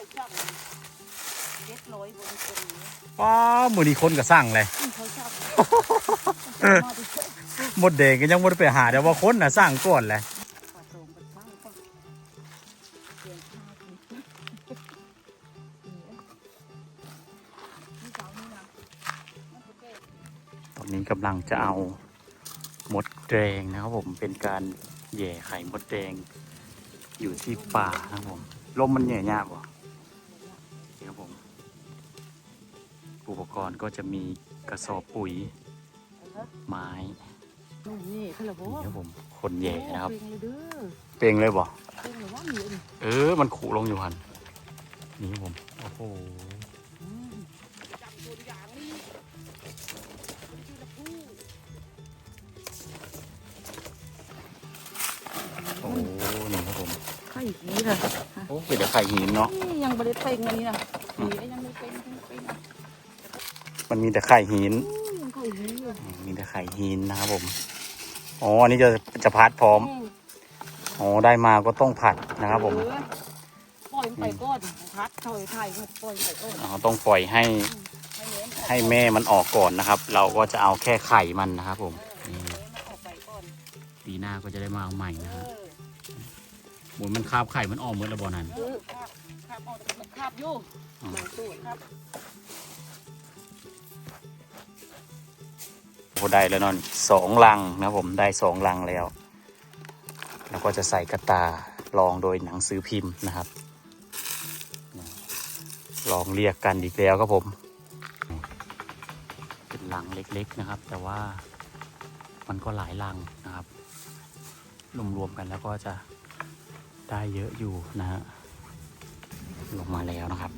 เขาจับเจ็ดร้อยบนคนนี้ว้ามือนี้คนก็สั่งเลยเขาจับมาดิเถอะหมดแดงก็ยังบ่ได้ไปหาเดี๋ยวว่าคนน่ะสั่งก่อนแหละปลาโตงปลาช่างก็เกี่ยงข้าวกินนี่สาวนี่นะมันโอเคตอนนี้กำลังจะเอามดแดงนะครับผมเป็นการแหย่ไข่มดแดงอยู่ที่ป่านะครับผมลมมันแหย่ยากบ่ อุปกรณ์ก็จะมีกระสอบปุ๋ย ไม้นู่นนี่เขาเลยบอกนี่ว่าครับผมคนแหย่นะครับเป็นเลยเด้อเปลงเลยบ่เป็นเลยว่ามีอันนี้เออ มันขู่ลงอยู่หันนี่ครับผม โอ้โหอืมจับตัวอย่างนี้ชื่อละผู้โอ้โหนี่ครับผม ไข่หีค่ะโอ้เป็นแต่ไข่หินเนาะนี่ยังไม่ได้เป็นอันนี้นะ มันมีแต่ไข่หินอู้ยังไข่หีอยู่อืมมีแต่ไข่หินนะครับผม อ๋อ อันนี้จะจะพัดพร้อม อ๋อ ได้มาก็ต้องผัดนะครับผมเออปล่อยมันไปก่อนพัดถอยไทยปล่อยมันไปก่อนอ๋อ ต้องปล่อยให้ให้เลี้ยงออกให้แม่มันออกก่อนนะครับ เราก็จะเอาแค่ไข่มันนะครับผมเอนี่อให้มันออกไปก่อนปีหน้าก็จะได้มาเอาใหม่นะเอฮะอหมุนมันคาบไข่มันออกหมดแล้วบ่นั้นเออคาบคาบออกคาบอยู่อ๋อหนังสูตรครับ อ้ได้แล้วนอนสองลังนะผมได้สองลังแล้วแล้วก็จะใส่กระตาลองโดยหนังสือพิมพ์นะครับ ลองเรียกกันอีกแล้วครับผม เป็นลังเล็กๆนะครับ แต่ว่ามันก็หลายลังนะครับ รวมๆกันแล้วก็จะได้เยอะอยู่นะฮะลงมาแล้วนะครับ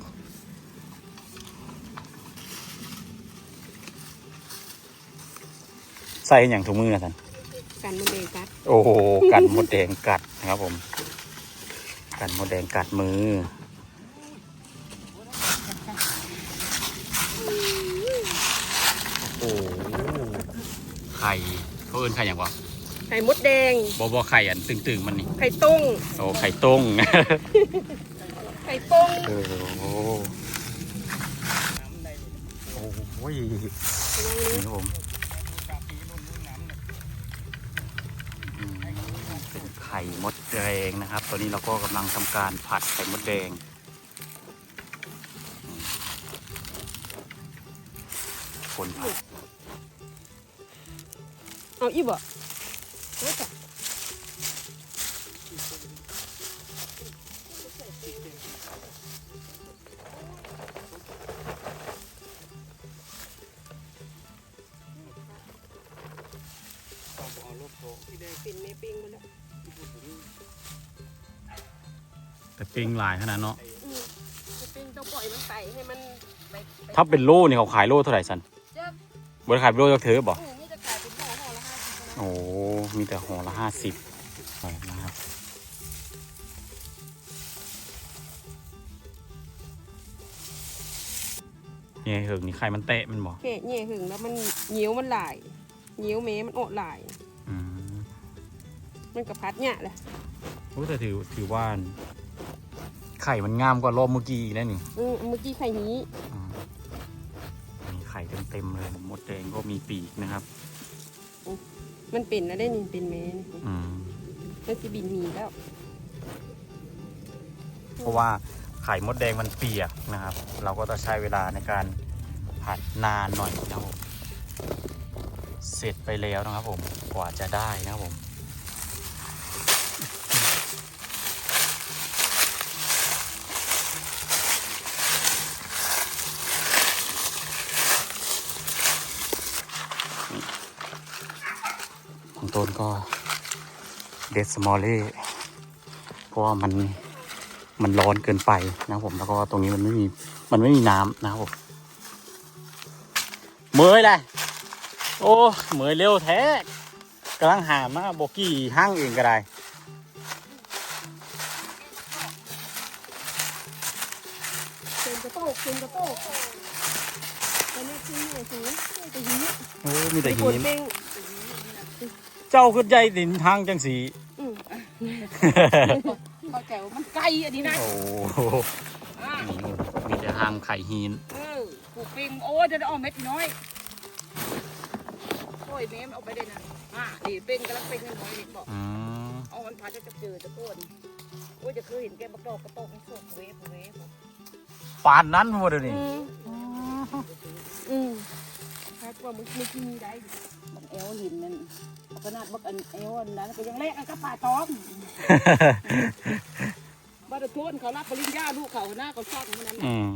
ส่อย่างถุงมือนะท่านกันมันเองกัด โอ้โหกันมดแดงกัดนะครับผม กันมดแดงกัดมือ โอ้โหไข่เขาเอิ้นไข่อย่างวะไข่มดแดงบอบอไข่อันตึงๆมันนี่ไข่ต้งโอ้ไข่ต้งไข่ต้งโอ้โหโอ้ยนี่ครับผมอืมเป็นไข่ มดแดงนะครับ ตอนนี้เราก็กำลังทำการผัดไข่มดแดงอืมคนผัดเอาอีบ่แต่ปิ้งหลายขนาดเนาะจะเป็นเจ้าปล่อยมันไปให้มันไปถ้าเป็นโลนี่เขาขายโลเท่าไหร่สันจะบริขายเป็นโลยักเธอบอกอืมนี่จะขายเป็นห่อห่อละห้าสิบนะโอ้มีแต่ห่อละห้าสิบนะครับเนี่ยเหิงนี่ไข่มันเตะมันบอกแค่เงี้ยหึงแล้วมันเหนียวมันหลายเหนียวเมมันอดหลายอืม มันกับพัดเนี่ยแหละโอ้แต่ถือถือว่าไข่มันงามกว่ารอบเมื่อกี้อีกแล้วนี่อืมเมื่อกี้ไข่นี้อืมมีไข่เต็มๆเลยมดแดงก็มีปีกนะครับ มันเป็นแล้วได้นี่เป็นแม่นี่อืมมันสิบินหนีแล้ว เพราะว่าไข่มดแดงมันเปียกนะครับ เราก็ต้องใช้เวลาในการผัดนานหน่อยนะครับผมเสร็จไปแล้วนะครับผมกว่าจะได้นะครับผม ของต้นก็เดสมอลเล่เพราะว่ามันมันร้อนเกินไปนะผมแล้วก็ตรงนี้มันไม่มีมันไม่มีน้ำนะครับผมเมยเลยโอ้เมยเร็วแท้กำลังหามาโบกี้ห้างเองก็ได้เป็นกระโตกเป็นกระโตกแต่นี่คือใหญ่สูง โอ้มีแต่คหินนเป้งเจ้าขึ้นใจดินทางจังสีอืมพอแก้วมันไกลอันนี้นะโอ้โหอ่าทางไข่หินเออปลูกปิงโอ้ยจะได้เอาเม็ดน้อยโอ้ยเมมเอาไปได้นะอ่าดีปิงกำลังปิงน้อยๆนี่บอกอืมเอามันพาจะจะเจอตะโกนโอ้ยจะเคยเห็นแกบักดอกกระตกมันสดเวฟเวฟปานนั้นบ่เดี๋ยวนี้ อืมอืมครับว่ามึงไม่กินได้บักเอวหินนั่นขนาดบักอันเอวอันนั้นก็ยังเละกันกับป่าตองบ้านตะโทนเขารับปริญญาลูกเขาหน้าเขาชอบมันนั้นอืม